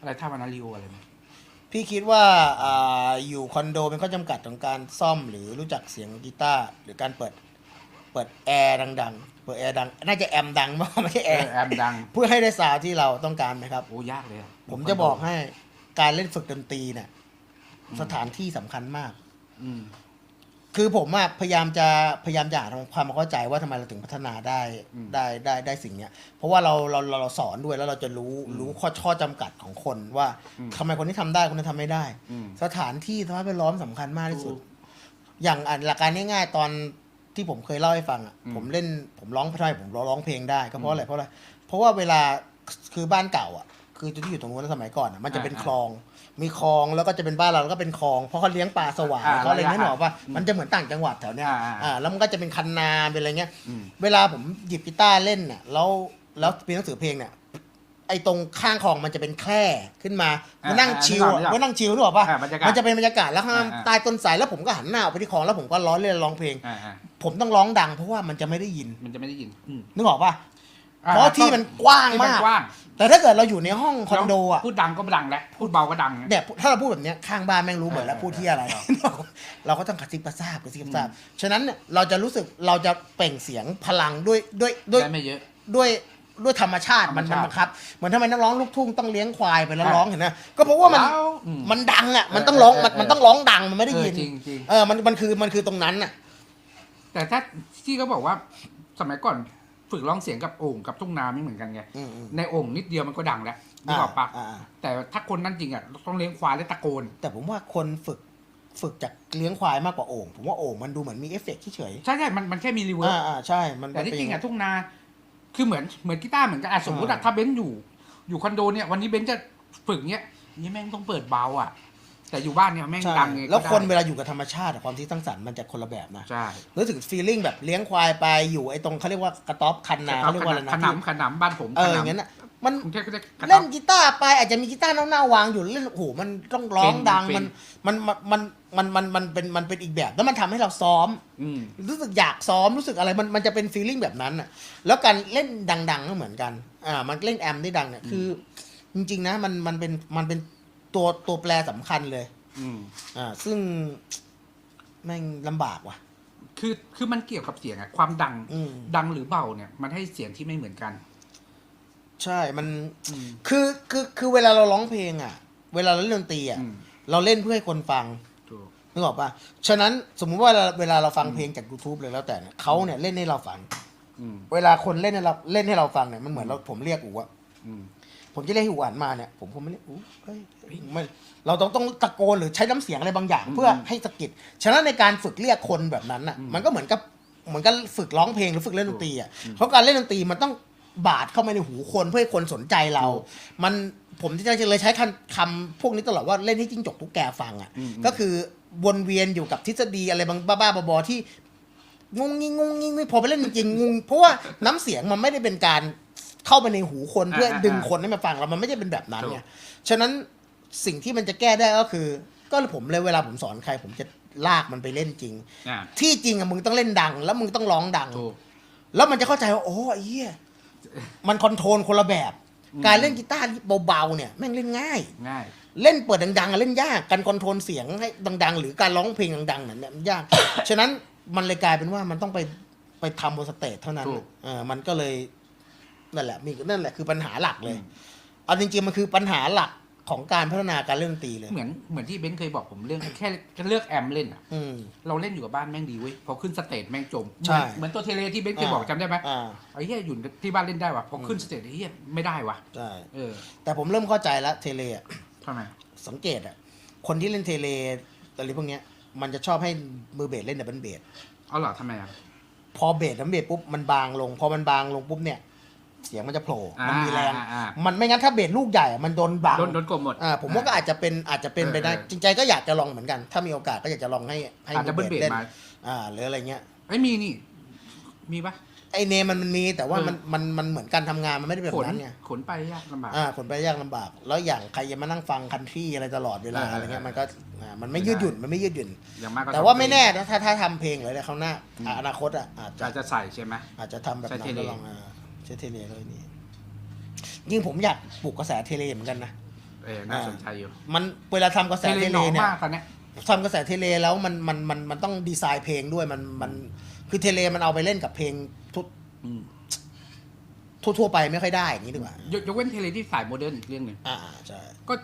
อะไรท่ามานาริโออะไรไหมพี่คิดว่าอ่าอยู่คอนโดเป็นข้อจำกัดของการซ่อมหรือรู้จักเสียงกีตาร์หรือการเปิดเปิดแอร์ดังๆ เปิดแอร์ดัง น่าจะแอมดังมากไม่ใช่เอแออร์แอมดังเพื่อให้ได้ซาวด์ที่เราต้องการนะครับ โอ้ยากเลยอะผมจะบอกให้การเล่นฝึกดนตรีเนี่ยสถานที่สำคัญมาก อืม คือผมอะพยายามจะพยายามจะหาทำความเข้าใจว่าทำไมเราถึงพัฒนาได้อืมได้ได้ได้สิ่งเนี้ย เพราะว่าเราเราเราเราสอนด้วยแล้วเราจะรู้อืมรู้ข้อข้อจำกัดของคนว่าอืมทำไมคนที่ทำได้คนนั้นทำไม่ได้อืมสถานที่สภาพแวดล้อมสำคัญมากที่สุดถูกอย่างอะหลักการง่ายๆตอนที่ผมเคยเล่าให้ฟังอะอืมผมเล่นผมร้องทำไมผมร้องเพลงได้ก็เพอืราะมอะไรเพราะอะไรเพราะว่าเวลาคือบ้านเก่าอะ คือที่อยู่ตรงนู้นสมัยก่อนอะมันจะเป็นอ่า คลอง มีคลองแล้วก็จะเป็นบ้านเราแล้วก็เป็นคลองเพราะเขาเลี้ยงปลาสวายอ่าเขาอะไรระยะไม่หนอกว่าอืมมันจะเหมือนต่างจังหวัดแถวเนี้ยอ่าอ่าอ่าแล้วมันก็จะเป็นคันนาเป็นอะไรเงี้ยอืม เวลาผมหยิบกีตาร์เล่นน่ะแล้วแล้วมีหนังสือเพลงเนี่ยไอ้ตรงข้างคลองมันจะเป็นแคร่ขึ้นมาอ่ามานั่งอ่าชิลนึกออกนึกออกมานั่งชิลนึกออกปะอ่าบรรยากาศมันจะเป็นบรรยากาศแล้วข้างอ่าอ่าใต้ต้นไทรแล้วผมก็หันหน้าออกไปที่คลองแล้วผมก็ร้องเล่นร้องเพลง อ่าอ่าผมต้องร้องดังเพราะว่ามันจะไม่ได้ยิน มันจะไม่ได้ยินอืม นึกออกปะอ่ เพราะที่มันกว้างที่มาก กว้าง แต่ถ้าเกิดเราอยู่ในห้องคอนโดอะพูดดังก็ดังแล้วพูดเบาก็ดังเนี่ยถ้าเราพูดแบบเนี้ยข้างบ้านแม่งรู้หมดแล้วเออพูดที่อะไรเออเราก็ต้องกระซิบกระซาบกระซิบกระซาบฉะนั้นเนี่ยเราจะรู้สึกเราจะเปล่งเสียงพลังด้วยด้วยด้วย ได้ไม่เยอะ ด้วยด้วยธรรมชาติมันธรมันรมชาติบังคับ เหมือนทำไมนักร้องลูกทุ่งต้องเลี้ยงควายไปแล้วอะร้องเห็นไหมก็เพราะว่ามันแล้วอืมมันดังอะมันเออต้องร้องเออมันเออมันต้องร้องดังมันไม่ได้ยินเออจริงจริง เออมันมันคือมันคือตรงนั้นอะ แต่ถ้าที่เขาบอกว่าสมัยก่อน ฝึกร้องเสียงกับโอ่งกับทุ่งนาไม่เหมือนกันไงอืมอืมในโอ่งนิดเดียวมันก็ดังแล้วนึกออกปะอ่าอ่าแต่ถ้าคนนั่นจริงอะต้องเลี้ยงควายและตะโกน แต่ผมว่าคนฝึกฝึกจากเลี้ยงควายมากกว่าโอ่งผมว่าโอ่งมันดูเหมือนมีเอฟเฟกต์เฉยใช่ใช่มันมันแค่มีรีๆเวิร์อ่าอ่าใช่ มันแต่ที่จริงเป็นอะทุ่งนา คือเหมือนเหมือนกีตาร์เหมือนกันอะสมมติอะอ่า ถ้าเบนซ์อยู่ อยู่คอนโดเนี่ยวันนี้เบนซ์จะฝึกเนี้ยนี่แม่งต้องเปิดเบาอะ แต่อยู่บ้านเนี่ยแม่งใช่ดังไงก็แล้วคนได้เวลาอยู่กับธรรมชาติอะความที่ตั้งสรรค์มันจะคนละแบบนะใช่รู้สึกฟีลลิ่งแบบเลี้ยงควายไปอยู่ไอ้ตรงเขาเรียกว่ากระต๊อบคันนาเขาเรียกว่าอะไรนะขนำขนำบ้านผมเออขอย่างนำนั้นอะมัน กรุงเทพก็จะขนำเล่นกีตาร์ไปอาจจะมีกีตาร์เน่าๆวางอยู่เล่นโอ้โหมันต้องร้องดังฟิมันนมันมันมันมันมันมันเป็นมันเป็นอีกแบบ แล้วมันทำให้เราซ้อมอืม รู้สึกอยากซ้อมรู้สึกอะไรมันมันจะเป็นฟีลลิ่งแบบนั้นอะแล้วการเล่นดัง ๆ ก็เหมือนกันอ่ามันเล่นแอมได้ดังเนี่ยคือ จริงๆนะมันมันเป็นมันเป็น ตัวตัวแปรสำคัญเลย อืม อ่า ซึ่งแม่งลำบากว่ะ คือคือมันเกี่ยวกับเสียงอะความดังอืม ดังหรือเบาเนี่ย มันให้เสียงที่ไม่เหมือนกัน ใช่ มัน อืม คือ คือ คือเวลาเราร้องเพลงอะ เวลาเราเล่นดนตรีอะ อืมเราเล่นเพื่อให้คนฟัง ถูก นึกออกปะฉะนั้นสมมุติว่าเวลาเวลาเราฟังเพลงจาก YouTube เลยแล้วแต่เนี่ยเขาเนี่ยเล่นให้เราฟัง อืม เวลาคนเล่นให้เราเล่นให้เราฟังเนี่ยมันเหมือนเราผมเรียกอูอะ อืม ผมจะเรียกให้อูอ่านมาเนี่ยผมผมไม่เรียกอูเฮ้ยไม่เราต้องต้องตะโกนหรือใช้น้ำเสียงอะไรบางอย่าง อืมเพื่อให้สะกิดฉะนั้นในการฝึกเรียกคนแบบนั้นอะ อืมมันก็เหมือนกับเหมือนกับฝึกร้องเพลงหรือฝึกเล่นดนตรีอะอืมเพราะการเล่นดนตรีมันต้องบาดเข้ามาในหูคนเพื่อให้คนสนใจเราถูกมันผมจะเลยใช้คำคำพวกนี้ตลอดว่าเล่นให้จิ้งจกทุกแกฟังอะอืม ก็คือวนเวียนอยู่กับทฤษฎีอะไรบางบ้าๆบอๆที่ งงงิงงงงิงพอไปเล่นจริงๆงงเพราะว่าน้ำเสียงมันไม่ได้เป็นการ เข้าไปในหูคนเพื่อดึงคนให้มาฟังเรามันไม่ได้เป็นแบบนั้นไงฉะนั้นสิ่งที่มันจะแก้ได้ก็คือ ก็ผมเลยเวลาผมสอนใคร ผมจะลากมันไปเล่นจริงอ่าที่จริงอะมึงต้องเล่นดัง แล้วมึงต้องร้องดังถูกแล้วมันจะเข้าใจว่าโอ้ไอ้เหี้ยมันคอนโทรลคนละแบบอืมการเล่นกีตาร์เบาๆเนี่ยแม่งเล่นง่ายง่ายเล่นเปิดดังๆอะเล่นยากการคอนโทรลเสียงให้ดัง ๆ หรือการร้องเพลงดังๆเนี่ยมันยาก ฉะนั้นมันเลยกลายเป็นว่ามันต้องไปไปทำบนสเตจเท่านั้นถูกเออมันก็เลย นั่นแหละมีนั่นแหละคือปัญหาหลักเลยอืมเอาจริงๆมันคือปัญหาหลักของการพัฒนาการเล่นดนตรีเลย เหมือนเหมือนที่เบนซ์เคยบอกผมเรื่องแค่แค่เลือกแอมเล่นอะอืม เราเล่นอยู่กับบ้านแม่งดีเว้ยพอขึ้นสเตจแม่งจมใช่เหมือนเหมือนตัวเทเลที่เบนซ์เคยบอกจำได้ไหมอ่าไอ้เหี้ยอยู่ที่บ้านเล่นได้ว่ะพอขึ้นสเตจไอ้เหี้ยไม่ได้ว่ะใช่เออแต่ผมเริ่มเข้าใจแล้วเทเลอะทำไมสังเกตอะคนที่เล่นเทเลอะไรพวกเนี้ย มันจะชอบให้มือเบสเล่นดับเบิลเบส เอาเหรอทำไมอะพอเบสดับเบิลเบสปุ๊บมันบางลง พอมันบางลงปุ๊บเนี่ย เสียงมันจะโผล่อ่ามันมีแรง อ่าอ่ามันไม่งั้นถ้าเบสลูกใหญ่อะมันโดนบังโดนโดนกลบหมด อ่าผมว่าก็อาจจะเป็นอาจจะเป็นไปได้เออเออ จริงใจก็อยากจะลองเหมือนกัน ถ้ามีโอกาสก็อยากจะลองให้ให้อาจจะมืเบิ้ลเบสเล่นมาอ่าหรืออะไรเงี้ยไอ้ยมีนี่ มีปะ ไอเนมมันมันมีแต่ว่าเออ มันมันมันเหมือนการทำงานมันไม่ได้เป็นขแบนบนั้นไง ขนไปยากลำบาก อ่าขนไปยากลำบาก แล้วอย่างใครจะมานั่งฟังคันทรีอะไรตลอดเวลาเออเอออะไรเงี้ยมันก็อ่ามันไม่ยืดหยุ่นมันไม่ยืดหยุ่น อย่างมากก็แต่ว่าสองไม่ปีแน่นะถ้าถ้าทำเพลงหรืออะไรข้างหน้าอืมอ่าอนาคตอะอาจจะอาจจะใส่ใช่ไหม อาจจะทำแบบใช้นั้เทนเล ก็ลองอ่า ใช้เทเลเลยนี่ยิ่งผมอยากปลูกกระแสเทเลเหมือนกันนะเเออน่าสนใจอยู่มันเวลาทำกระแสเทเลเทหนเลอมเนี่ยมากตอนเนี้ยทำกระแสเทเลแล้วมันมันมันมันต้องดีไซน์เพลงด้วยมันมันคือเทเลมันเอาไปเล่นกับเพลงทุกอืมทั่วๆไปไม่ค่อยได้อย่างนี้ดีกว่ายกยกเว้นเทเลที่สายโมเดิร์นอีกเรื่องหนึ่งอ่าใช่ก็